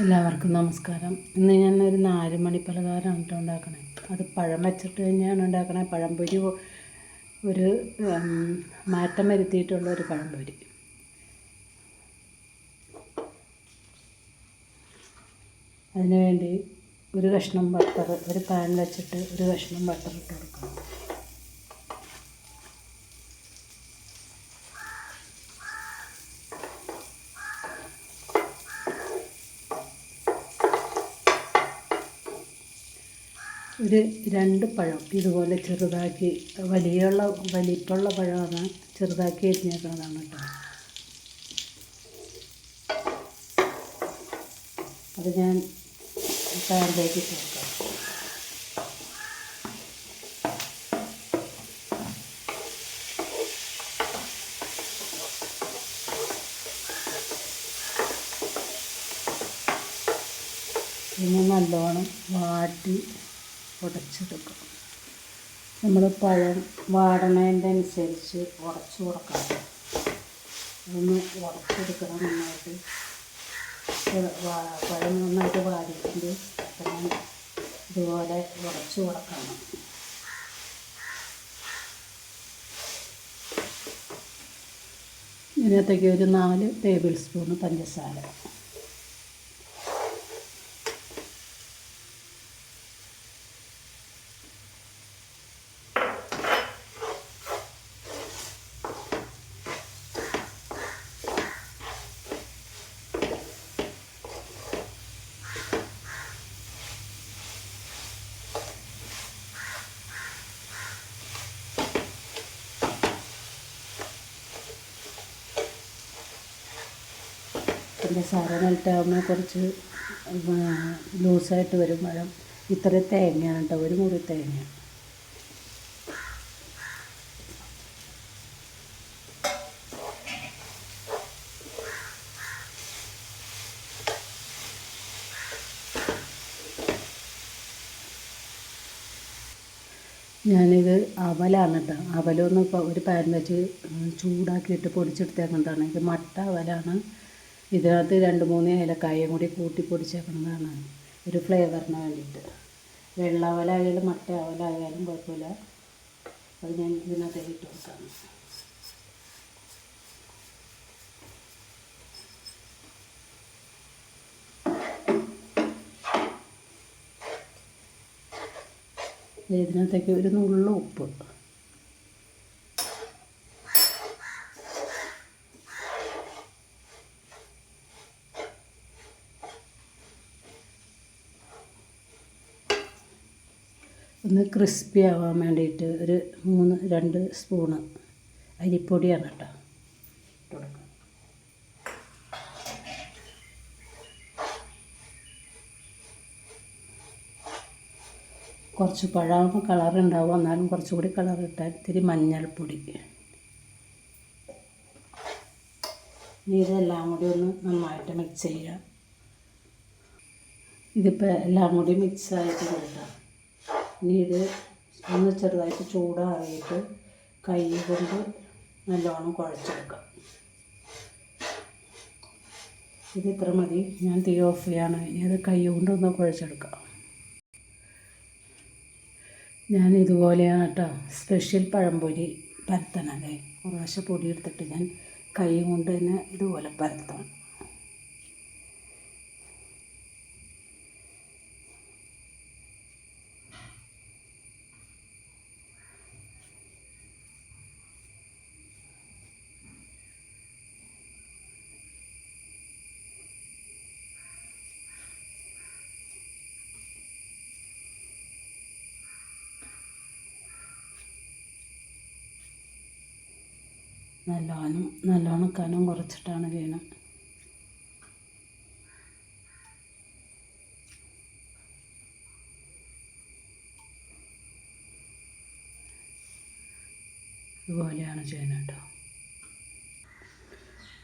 എല്ലാവർക്കും നമസ്കാരം. ഇന്ന് ഞാൻ ഒരു നാല് മണി പലഹാരമാണ് കേട്ടോ ഉണ്ടാക്കണേ. അത് പഴം വെച്ചിട്ട് തന്നെയാണ് ഉണ്ടാക്കണേ. പഴംപൊരി ഒരു മാറ്റം വരുത്തിയിട്ടുള്ള ഒരു പഴംപൊരി. അതിനുവേണ്ടി ഒരു കഷ്ണം ബട്ടർ ഒരു പാൻ വെച്ചിട്ട് ഒരു കഷ്ണം ബട്ടർ ഇട്ട് കൊടുക്കണം. ഒരു രണ്ട് പഴം. ഇതുപോലെ ചെറുതാക്കി വലിയുള്ള വലിപ്പമുള്ള പഴമാണ് ചെറുതാക്കി എരിഞ്ഞേക്കുന്നതാണ് കേട്ടോ. അത് ഞാൻ പാനിലേക്ക് ചേർക്കാം പിന്നെ നല്ലോണം വാട്ടി ഉടച്ചെടുക്കും. നമ്മൾ പഴം വാടണതിന്റെ അനുസരിച്ച് ഉടച്ച് കൊടുക്കണം. ഒന്ന് ഉടച്ചെടുക്കണം നന്നായിട്ട്. പഴം നന്നായിട്ട് വാടിയിട്ടുണ്ട്. അപ്പം ഇതുപോലെ ഉടച്ച് കൊടുക്കണം. ഇതിനകത്തേക്ക് ഒരു നാല് ടേബിൾ സ്പൂൺ പഞ്ചസാര. പഞ്ചസാര മെൽറ്റാകുമ്പോൾ കുറച്ച് ലൂസായിട്ട് വരുമ്പോഴും പഴം ഇത്ര തേങ്ങയാണ് കേട്ടോ ഒരു മുറി തേങ്ങ. ഞാനിത് അവലാണ് കേട്ടോ. അവലൊന്ന് ഒരു പാൻ വെച്ച് ചൂടാക്കിയിട്ട് പൊടിച്ചെടുത്തേക്കുന്നതാണ്. ഇത് മട്ട അവലാണ്. ഇതിനകത്ത് രണ്ട് മൂന്ന് ഏലക്കായും കൂടി കൂട്ടി പൊടിച്ചേക്കുന്നതാണ് ഒരു ഫ്ലേവറിന് വേണ്ടിയിട്ട്. വെള്ള അവലായാലും മട്ട അവലായാലും കുഴപ്പമില്ല. അത് ഞാൻ ഇതിനകത്തേക്ക് ഇട്ട് കൊടുക്കാം ഇതിനകത്തേക്ക് ഒരു നുള്ള ഉപ്പ്. ഒന്ന് ക്രിസ്പി ആവാൻ വേണ്ടിയിട്ട് ഒരു മൂന്ന് രണ്ട് സ്പൂണ് അരിപ്പൊടിയാണ് കേട്ടോ. കുറച്ച് പഴമാകുമ്പോൾ കളർ ഉണ്ടാവും. എന്നാലും കുറച്ചുകൂടി കളർ ഇട്ടാൽ ഇത്തിരി മഞ്ഞൾപ്പൊടി. ഇതെല്ലാം കൂടി ഒന്ന് നന്നായിട്ട് മിക്സ് ചെയ്യുക ഇതിപ്പോൾ എല്ലാം കൂടി മിക്സ് ആയിട്ട് കൊടുക്കാം. ഇനി ഇത് ഒന്ന് ചെറുതായിട്ട് ചൂടാറിയിട്ട് കൈ കൊണ്ട് നല്ലോണം കുഴച്ചെടുക്കാം. ഇത് ഇത്ര മതി. ഞാൻ തീ ഓഫ് ചെയ്യാണ്. ഇനി അത് കൈ കൊണ്ടൊന്ന് കുഴച്ചെടുക്കാം. ഞാൻ ഇതുപോലെയാണ് കേട്ടോ. സ്പെഷ്യൽ പഴംപൊരി പരത്തണത്. കുറേശ്ശെ പൊടി എടുത്തിട്ട് ഞാൻ കൈ കൊണ്ട് തന്നെ ഇതുപോലെ പരത്തണം. നല്ലോണം നല്ലോണം കനം കുറച്ചിട്ടാണ് ചെയ്യണത് ഇതുപോലെയാണ് ചെയ്യുന്നത് കേട്ടോ.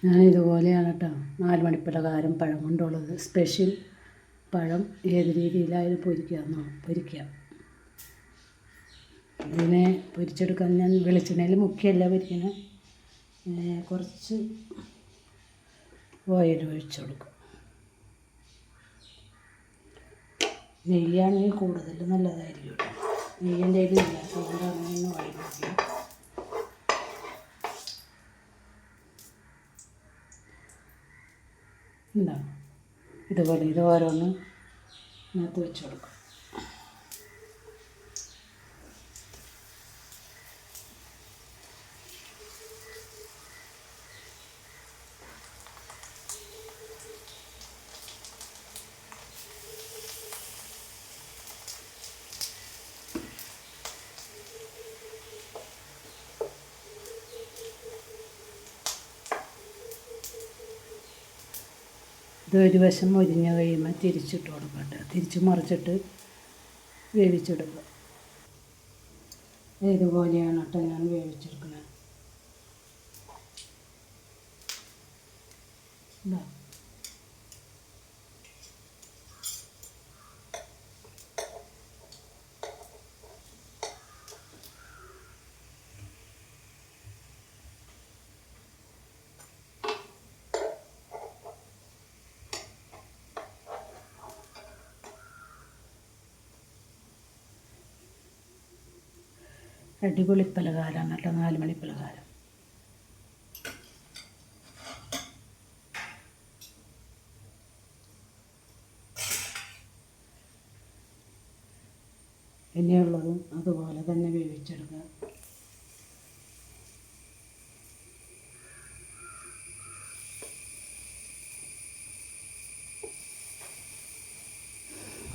ഞാൻ ഇതുപോലെയാണ് കേട്ടോ നാല് മണിപ്പലകാരം പഴം കൊണ്ടുള്ളത്. സ്പെഷ്യൽ പഴം ഏത് രീതിയിലായാലും പൊരിക്കാമെന്നോ പൊരിക്കാം ഇതിനെ പൊരിച്ചെടുക്കാൻ ഞാൻ വെളിച്ചെണ്ണയിൽ മുക്കിയല്ല പൊരിക്കണേ. കുറച്ച് ഓയിൽ ഒഴിച്ച് കൊടുക്കും. നെയ്യാണെങ്കിൽ കൂടുതൽ നല്ലതായിരിക്കും കേട്ടോ. നെയ്യന്റെ ഇല്ല ഇല്ലാത്തതുകൊണ്ടാണ് ഞാൻ വഴി നോക്കിയത് എന്താ ഇതുപോലെ ഇത് ഓരോന്ന് ഇതിനകത്ത് വെച്ച് കൊടുക്കും. ഇത് ഒരു വശം മൊരിഞ്ഞ് കഴിയുമ്പോൾ തിരിച്ചിട്ട് കൊടുക്കട്ടെ. തിരിച്ച് മറിച്ചിട്ട് വേവിച്ചെടുക്കുക. ഇതുപോലെയാണ് കേട്ടോ ഞാൻ വേവിച്ചെടുക്കുന്നത്. ഇതാ. അടിപൊളി പലഹാരമാണ് കേട്ടോ നാല് മണി പലഹാരം. ഇനിയുള്ളതും അതുപോലെ തന്നെ വേവിച്ചെടുക്കുക.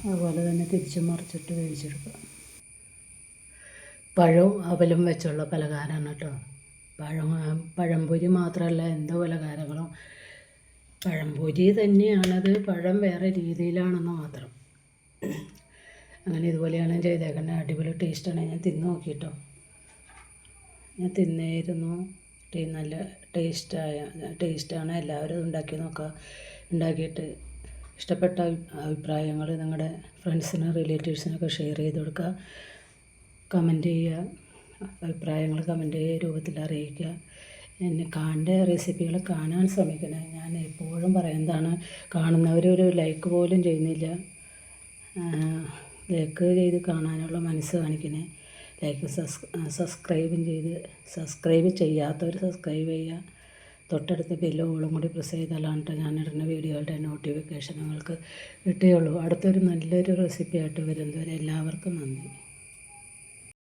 അതുപോലെ തന്നെ തിരിച്ചു മറിച്ചിട്ട് വേവിച്ചെടുക്കുക. പഴവും അവലും വെച്ചുള്ള പലഹാരമാണ് കേട്ടോ. പഴം പഴംപൊരി മാത്രമല്ല എന്ത് പലഹാരങ്ങളും പഴംപൊരി തന്നെയാണത് പഴം വേറെ രീതിയിലാണെന്ന് മാത്രം. അങ്ങനെ ഇതുപോലെയാണ് ചെയ്തേക്കുന്നത് അടിപൊളി ടേസ്റ്റാണ്. ഞാൻ തിന്ന് നോക്കിയിട്ടോ ഞാൻ തിന്നായിരുന്നു. ടീ നല്ല ടേസ്റ്റായ ടേസ്റ്റാണ്. എല്ലാവരും ഉണ്ടാക്കി നോക്കുക. ഉണ്ടാക്കിയിട്ട് ഇഷ്ടപ്പെട്ട അഭിപ്രായങ്ങൾ നിങ്ങളുടെ ഫ്രണ്ട്സിനും റിലേറ്റീവ്സിനൊക്കെ ഷെയർ ചെയ്ത് കൊടുക്കുക. കമന്റ് ചെയ്യുക അഭിപ്രായങ്ങൾ കമന്റ് രൂപത്തിൽ അറിയിക്കുക. എന്നെ കാണേണ്ട റെസിപ്പികൾ കാണാൻ ശ്രമിക്കണം. ഞാൻ എപ്പോഴും പറയുന്നതാണ് കാണുന്നവരൊരു ലൈക്ക് പോലും ചെയ്യുന്നില്ല. ലൈക്ക് ചെയ്ത് കാണാനുള്ള മനസ്സ് കാണിക്കണേ. ലൈക്ക് സബ്സ് സബ്സ്ക്രൈബും ചെയ്ത് സബ്സ്ക്രൈബ് ചെയ്യാത്തവർ സബ്സ്ക്രൈബ് ചെയ്യുക. തൊട്ടടുത്ത ബെല്ലും കൂടി പ്രസ് ചെയ്താലാണ് ഞാൻ ഇടുന്ന വീഡിയോകളുടെ നോട്ടിഫിക്കേഷൻ നിങ്ങൾക്ക് കിട്ടുകയുള്ളൂ അടുത്തൊരു നല്ലൊരു റെസിപ്പി ആയിട്ട് വരുന്നവരെ എല്ലാവർക്കും നന്ദി.